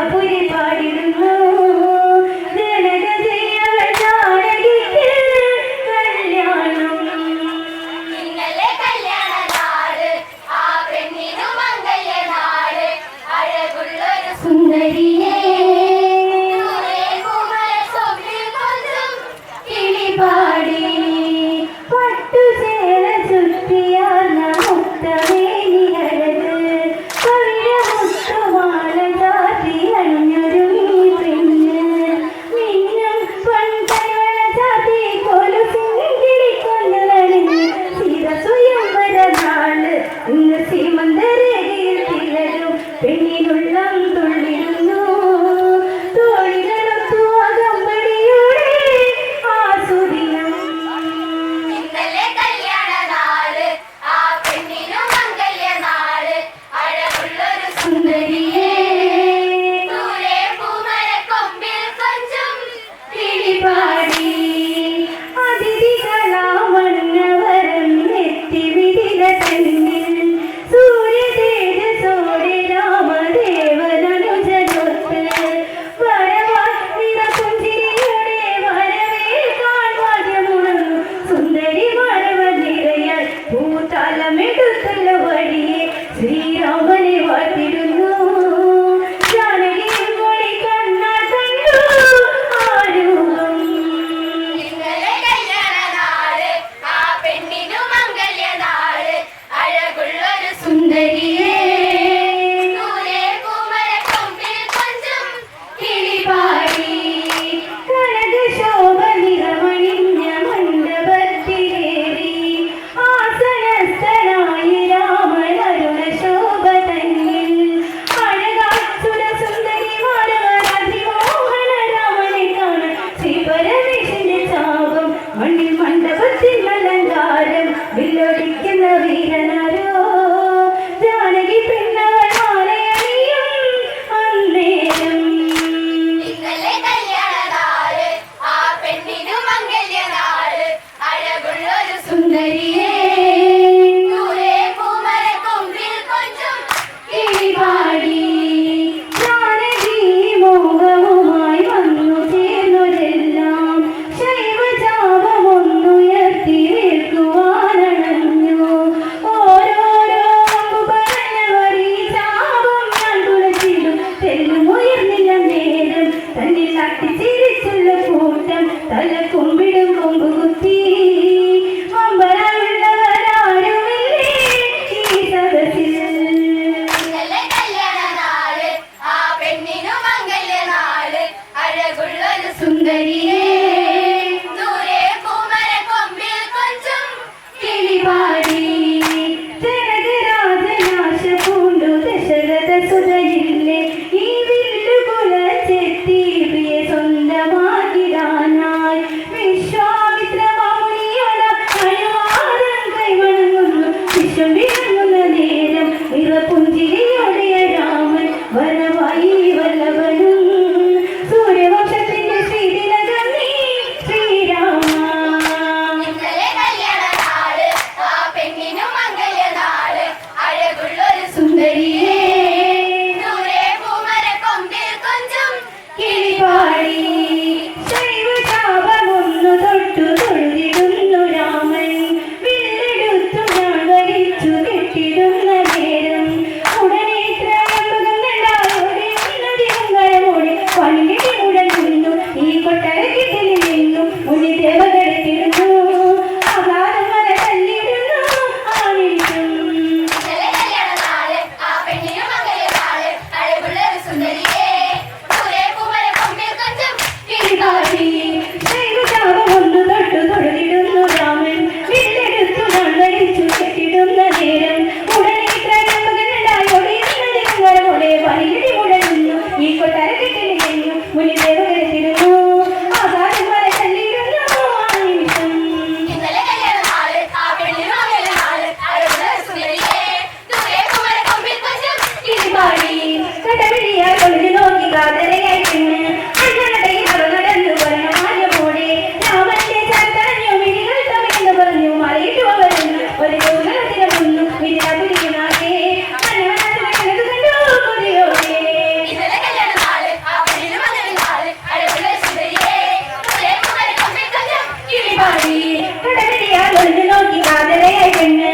I Now, Queenie Pie. മണ്ഡപത്തിൽ അലങ്കാരം വില്ലൊടിക്കുന്ന അഴകുള്ളൊരു സുന്ദരിയേ കടകളിയാൽ ഒളിഞ്ഞു നോക്കി കാതലയായി പെണ്ണ്